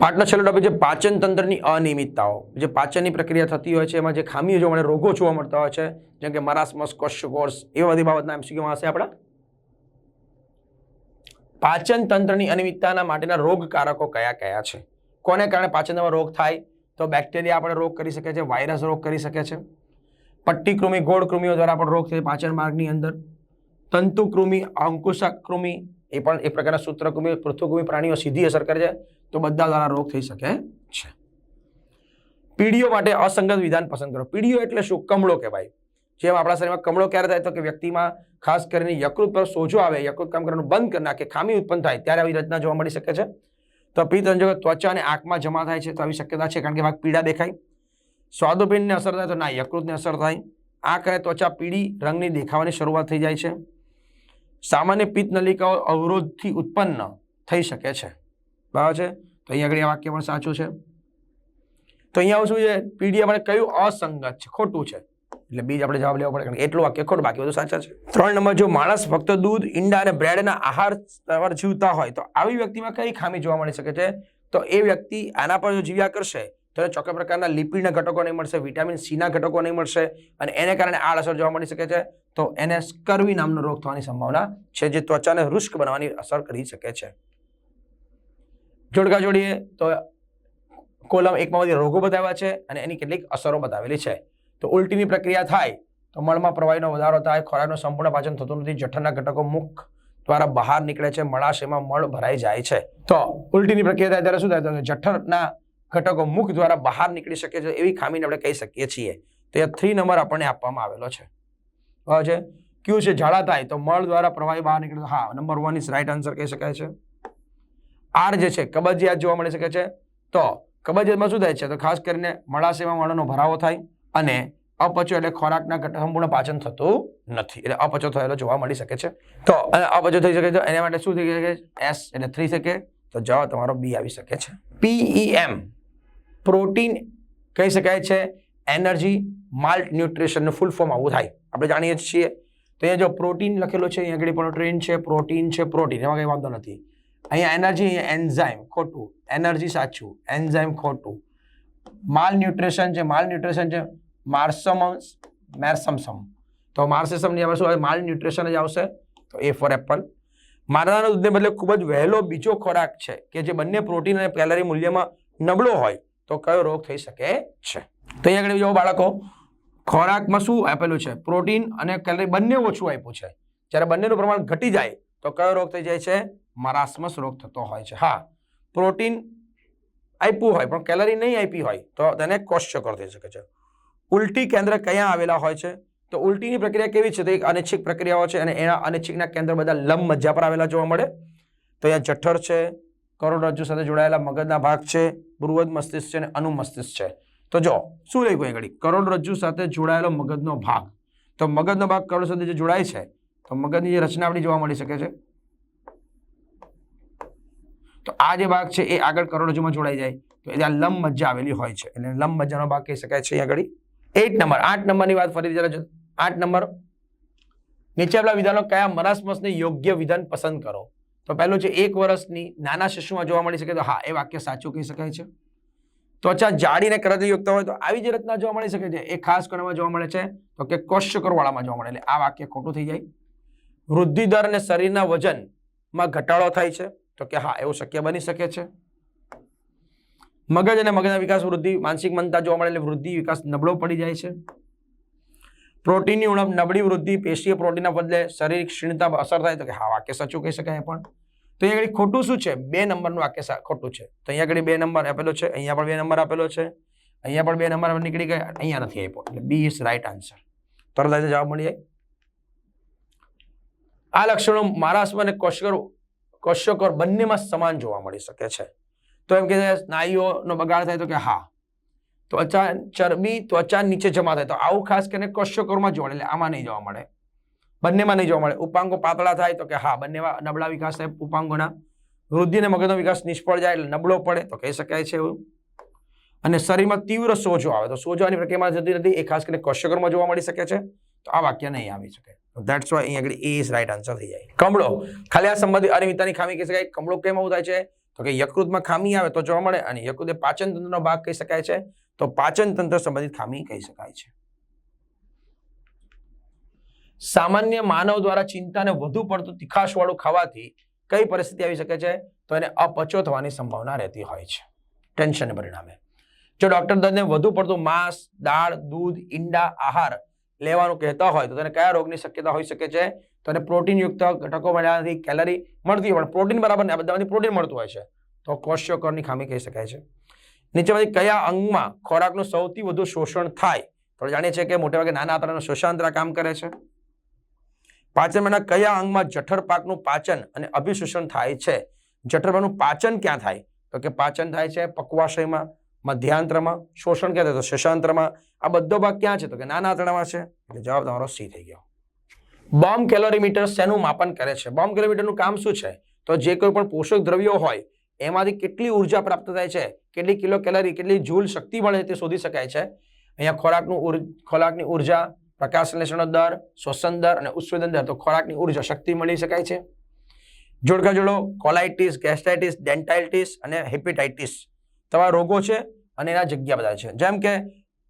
પાઠનો છેલ્લો ટોપિક છે પાચન તંત્રની અનિયમિતતાઓ, જે પાચનની પ્રક્રિયા થતી હોય છે, એમાં જે ખામીઓ જોવા મળે, રોગો જોવા મળતા હોય છે, જેમ કે મરાસમસ કોર્સ એવા બધી બાબતના એમસીક્યુમાં હશે આપણા? પાચન તંત્રની અનિયમિતતાના માટેના રોગકારકો કયા કયા છે? કોને કારણે પાચનમાં રોગ થાય? તો બેક્ટેરિયા આપણે રોગ કરી શકે છે, વાયરસ રોગ કરી શકે છે. પટ્ટીકૃમિ, ગોળકૃમિઓ ગોળ કૃમિઓ દ્વારા પણ રોગ થાય પાચન માર્ગની અંદર. તંતુકૃમિ કૃમિ કૃમિ એ પણ એ પ્રકારના સૂત્રકુમી, પૃથ્વકુમી પ્રાણીઓ સીધી અસર કરે છે, તો બધા દ્વારા રોગ થઈ શકે છે. પીડીઓ માટે અસંગત વિધાન પસંદ કરો. પીડીઓ એટલે શું? કમળો કહેવાય. જેમ આપણા શરીરમાં કમળો ક્યારે થાય તો કે વ્યક્તિમાં ખાસ કરીને યકૃત પર સોજો આવે, યકૃત કામ કરવાનું બંધ કરી નાખે, ખામી ઉત્પન્ન થાય, ત્યારે આવી રચના જોવા મળી શકે છે. તો પિત્ત સંજોગો ત્વચા અને આંખમાં જમા થાય છે તો આવી શક્યતા છે, કારણ કે ભાગ પીડા દેખાય. સ્વાદુપિંડને અસર થાય તો ના, યકૃતને અસર થાય. આ કરે ત્વચા પીળી રંગની દેખાવાની શરૂઆત થઈ જાય છે. સામાન્ય પિત્ત નલિકાઓ અવરોધથી ઉત્પન્ન થઈ શકે છે. બરાબર છે? તો અહીંયા આગળ આ વાક્ય પણ સાચું છે. તો અહીંયા શું છે? પીડી આપણે કયું અસંગત છે? ખોટું છે. એટલે બીજ આપણે જવાબ લેવો પડે એટલું વાક્ય ખોટું, બાકી બધું સાચા છે. ત્રણ નંબર, જો માણસ ફક્ત દૂધ, ઈંડા અને બ્રેડના આહાર જીવતા હોય, તો આવી વ્યક્તિમાં કઈ ખામી જોવા મળી શકે છે? તો એ વ્યક્તિ આના પર જો જીવ્યા કરશે તો ચોક્કસ પ્રકારના લિપિડના ઘટકો નહીં મળશે વિટામિન સીના ઘટકો નહીં મળશે અને એને કારણે આડ અસર જોવા મળી શકે છે. તો એને સ્કર્વી નામનો રોગ થવાની સંભાવના છે, જે ત્વચાને રુષ્ક બનાવવાની અસર કરી શકે છે. જોડકા જોડીએ તો કોલમ એકમાં બધી રોગો બતાવ્યા છે અને એની કેટલીક અસરો બતાવેલી છે. તો ઉલટીની પ્રક્રિયા થાય તો મળમાં પ્રવાહીનો વધારો થાય, ખોરાકનું સંપૂર્ણ પાચન થતું નથી, જઠરના ઘટકો મુખ દ્વારા બહાર નીકળે છે, મળાશયમાં મળ ભરાઈ જાય છે. તો ઉલટીની પ્રક્રિયા થાય ત્યારે શું થાય? તો જઠરના ઘટકો મુખ દ્વારા બહાર નીકળી શકે છે એવી ખામીને આપણે કહી શકીએ છીએ. તો એ થ્રી નંબર આપણને આપવામાં આવેલો છે. બરાબર છે ક્યુ છે? ઝાડા થાય તો મળ દ્વારા પ્રવાહી બહાર નીકળે હા, number one is right answer કહી શકાય છે. આર જે છે, કબજિયાત જોવા મળી શકે છે. તો કબજિયાતમાં શું થાય છે? તો ખાસ કરીને મળાશયમાં મળનો ભરાવો થાય અને અપચો એટલે ખોરાકના સંપૂર્ણ પાચન થતું નથી. એટલે અપચો થયેલો જોવા મળી શકે છે. તો અપચો થઈ શકે છે. એના માટે શું થઈ શકે એસ એટલે થ્રી શકે તો જવાબ તમારો બી આવી શકે છે. પીઈએમ પ્રોટીન કહી શકાય છે, એનર્જી, માલ્ટ ન્યુટ્રિશનનું ફૂલ ફોર્મ આવું થાય. આપણે જાણીએ જ છીએ. તો અહીંયા જો પ્રોટીન લખેલું છે, અહીંયા આગળ પ્રોટીન છે પ્રોટીન છે, પ્રોટીન, એમાં કંઈ વાંધો નથી. અહીંયા એનર્જી એન્ઝાઇમ, ખોટું. એનર્જી સાચું, એન્ઝાઇમ ખોટું. માલ ન્યુટ્રિશન છે માલ ન્યુટ્રિશન છે, માર્સમસ, મેરસમસમ. તો માર્સેસમની આપણે શું માલ ન્યુટ્રિશન જ આવશે. તો એ ફોર એપલ. મારણાના દૂધને બદલે ખૂબ જ વહેલો બીજો ખોરાક છે કે જે બંને પ્રોટીન અને કેલરી મૂલ્યમાં નબળો હોય. તો કયો રોગ થઈ શકે છે? તો અહીંયા આગળ જો બાળકો, ખોરાકમાં શું આપેલું છે? પ્રોટીન અને કેલરી બંને ઓછું આપ્યું છે. જ્યારે બંનેનું પ્રમાણ ઘટી જાય, તો કયો રોગ થઈ જાય છે? મરાસમસ રોગ થતો હોય છે. હા, પ્રોટીન આપ્યું હોય, પણ કેલરી નહીં આપી હોય, તો તેને કોષ્યકર થઈ શકે છે. ઉલટી કેન્દ્ર ક્યાં આવેલા હોય છે? તો ઉલટીની પ્રક્રિયા કેવી છે? તો એક અનિચ્છિક પ્રક્રિયાઓ છે અને એના અનિચ્છિકના કેન્દ્ર બધા લંબ મજ્જા પર આવેલા જોવા મળે. તો અહીંયા જઠર છે કરોડરજ્જુ સાથે જોડાયેલા મગજના ભાગ છે, બૃહદ મસ્તિષ્ક છે અને અનુમસ્તિષ્ક છે. તો જો, શું લઈ ગયું આગળ? કરોડરજ્જુ સાથે જોડાયેલો મગજનો ભાગ. તો મગજનો ભાગ કરોડ સાથે જે જોડાય છે, તો મગજની જે રચના આપણી જોવા મળી શકે છે? તો આ જે ભાગ છે, એ આગળ કરોડરજ્જુમાં જોડાઈ જાય. તો ત્યાં લંબ મજ્જા આવેલી હોય છે. એટલે લંબ મજ્જાનો ભાગ કહી શકાય છે આગળ. એટ નંબર, આઠ નંબરની વાત ફરી જરા આઠ નંબર. નીચે આપેલા વિધાનો કયા મરાસમસને યોગ્ય વિધાન પસંદ કરો? તો પહેલું છે, એક વર્ષની નાના શિશુમાં જોવા મળી શકે તો હા, એ વાક્ય સાચું કહી શકાય છે. ત્વચા જાડી કરતયુક્ત હોય તો આવી જે રચના જોવા મળી શકે છે. એ ખાસ કોનામાં જોવા મળે છે, તો કે કોષ્યકર વાળામાં જોવા મળે, એટલે આ વાક્ય ખોટું થઈ જાય. વૃદ્ધિ દર અને શરીરના વજનમાં ઘટાડો થાય છે, તો કે હા, એવું શક્ય બની શકે છે. મગજ અને મગજના વિકાસ વૃદ્ધિ, માનસિક મનતા જોવા મળે, એટલે વૃદ્ધિ વિકાસ નબળો પડી જાય છે. પ્રોટીનની ઉણપ નબળી વૃદ્ધિ, પેશીય પ્રોટીનના બદલે શારીરિક ક્ષીણતા અસર થાય, તો કે હા, વાક્ય સાચું કહી શકાય પણ. તો અહીંયા આગળ ખોટું શું છે? બે નંબરનું વાક્ય ખોટું છે. તો અહીંયા આગળ બે નંબર આપેલો છે, અહીંયા પણ બે નંબર આપેલો છે, અહીંયા પણ બે નંબર નીકળી ગયા, અહીંયા નથી આપ્યો. એટલે બી ઇઝ રાઈટ આન્સર તરત આજે જવાબ મળી જાય. આ લક્ષણો મહારાષ્ટ્ર અને કોશકર કોશકર બંનેમાં સમાન જોવા મળી શકે છે. તો એમ કે સ્નાયુઓનો બગાડ થાય તો કે હા. ત્વચા, ચરબી ત્વચા નીચે જમા થાય તો આવું ખાસ કરીને કોશકરમાં જોવા એટલે આમાં નહીં જોવા મળે. બંનેમાં નહીં જોવા મળે. ઉપાંગો પાતળા થાય તો કે હા, બંનેમાં નબળા વિકાસ થાય ઉપાંગોના. વૃદ્ધિ અને મગજનો વિકાસ નિષ્ફળ જાય એટલે નબળો પડે તો કહી શકાય છે એવું. અને શરીરમાં તીવ્ર સોજો આવે તો સોજાની પ્રક્રિયામાં જતી નથી. એ ખાસ કરીને કોષ્યકરમાં જોવા મળી શકે છે. તો આ વાક્ય નહીં આવી શકે. ધેટ્સ વાય અહીં આગળ એ ઇઝ રાઈટ આન્સર થઈ જાય. કમળો. ખાલી આ સંબંધિત અનિયમિતતાની ખામી કહી શકાય. કમળો કેમ આવું થાય છે? તો કે યકૃતમાં ખામી આવે તો જોવા મળે અને યકૃત એ પાચન તંત્રનો ભાગ કહી શકાય છે. તો પાચન તંત્ર સંબંધિત ખામી કહી શકાય છે. સામાન્ય માનવ દ્વારા ચિંતાને વધુ પડતું તીખાશવાળું ખાવાથી કઈ પરિસ્થિતિ આવી શકે છે? તો એને અપચો થવાની સંભાવના રહેતી હોય છે. ટેન્શનને પરિણામે. જો ડોક્ટર દર્દને વધુ પડતું માંસ, દાળ, દૂધ, ઈંડા, આહાર લેવાનું કહેતા હોય તો તેને કયા રોગની શક્યતા હોઈ શકે છે? તો એને પ્રોટીનયુક્ત ઘટકો મળ્યાથી કેલરી મળતી પણ પ્રોટીન બરાબર ને આ બધામાંથી પ્રોટીન મળતું હોય છે, તો કોષકોરની ખામી કહી શકાય છે. નીચેમાંથી કયા અંગમાં ખોરાકનું સૌથી વધુ શોષણ થાય? તો જાણીએ છીએ કે મોટેભાગે નાના આંતરડાનું શોષાંતરા કામ કરે છે. પાચનમાંના કયા અંગમાં જઠર પાકનું પાચન અને અભિશોષણ થાય છે? જઠરપાકનું પાચન ક્યાં થાય? તો કે પાચન થાય છે પક્વાશયમાં, મધ્યાંતરમાં, શોષણ ક્યાં થાય? તો શેષાંતરમાં. આ બધો ભાગ ક્યાં છે? તો કે નાના આંતરડામાં છે. એટલે જવાબ તમારો સી થઈ ગયો. બોમ્બ કેલોરીમીટર શેનું માપન કરે છે? બોમ્બ કેલોરીમીટરનું કામ શું છે? તો જે કોઈ પણ પોષક દ્રવ્યો હોય, એમાંથી કેટલી ઊર્જા પ્રાપ્ત થાય છે? કેટલી કિલો કેલરી, કેટલી જૂલ શક્તિ મળે તે શોધી શકાય છે. અહીંયા ખોરાકનું ખોરાકની ઊર્જા પ્રકાશ દર, શ્વસન દર અને ઉત્સેદન દર. તો ખોરાકની ઊર્જા શક્તિ મળી શકાય છે. જોડકા જોડો, કોલાઇટિસ ગેસ્ટાઇટિસ ડેન્ટાઇટિસ અને હેપેટાઇટિસ તેવા રોગો છે અને એના જગ્યા બધા છે. જેમ કે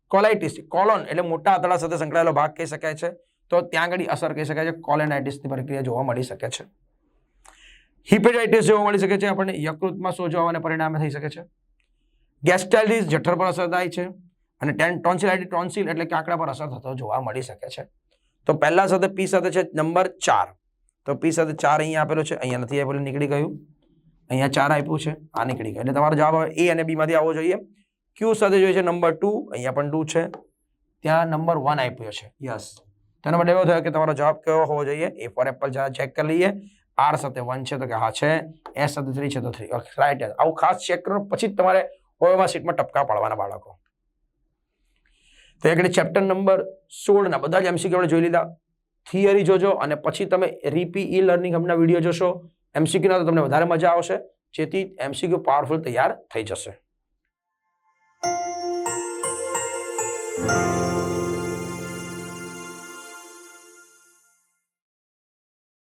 કોલાઇટિસ, કોલોન એટલે મોટા આંતરડા સાથે સંકળાયેલો ભાગ કહી શકાય છે. તો ત્યાં આગળ અસર કહી શકાય છે. કોલેનાઇટિસની પ્રક્રિયા જોવા મળી શકે છે. હિપેટાઇટિસ જોવા મળી શકે છે. આપણને યકૃતમાં સોજો આવવાને પરિણામે થઈ શકે છે. ગેસ્ટાઇટિસ જઠર પર અસર થાય છે. અને ટેન ટોન્સિલાઇટી ટોન્સિલ એટલે કે આંકડા પર અસર થતો જોવા મળી શકે છે. તો પહેલા સાથે પી સાથે છે નંબર ચાર. તો પી સાથે ચાર અહીંયા આપેલો છે, અહીંયા નથી આપેલું નીકળી ગયું. અહીંયા ચાર આપ્યું છે, આ નીકળી ગયું. એટલે તમારો જવાબ હવે એ અને બીમાંથી આવવો જોઈએ. ક્યુ સાથે જોઈએ છે નંબર ટુ, અહીંયા પણ ટુ છે. ત્યાં નંબર વન આપ્યો છે. યસ તેનો માટે એવો થયો કે તમારો જવાબ કેવો હોવો જોઈએ? એ ફોર એપલ જરા ચેક કરી લઈએ. આર સાથે વન છે તો કે હા છે. એસ સાથે થ્રી છે તો થ્રી રાઈટ આવું ખાસ ચેક કરો, પછી જ તમારે ઓએમાં સીટમાં ટપકા પાડવાના બાળકો. તો આગળ ચેપ્ટર નંબર સોળના બધા જ એમસીક્યુ આપણે જોઈ લીધા. થિયરી જોજો અને પછી તમે રીપી ઈ લર્નિંગ હમણાં વીડિયો જોશો. એમસીક્યુના તો તમને વધારે મજા આવશે. જેથી એમસીક્યુ પાવરફુલ તૈયાર થઈ જશે.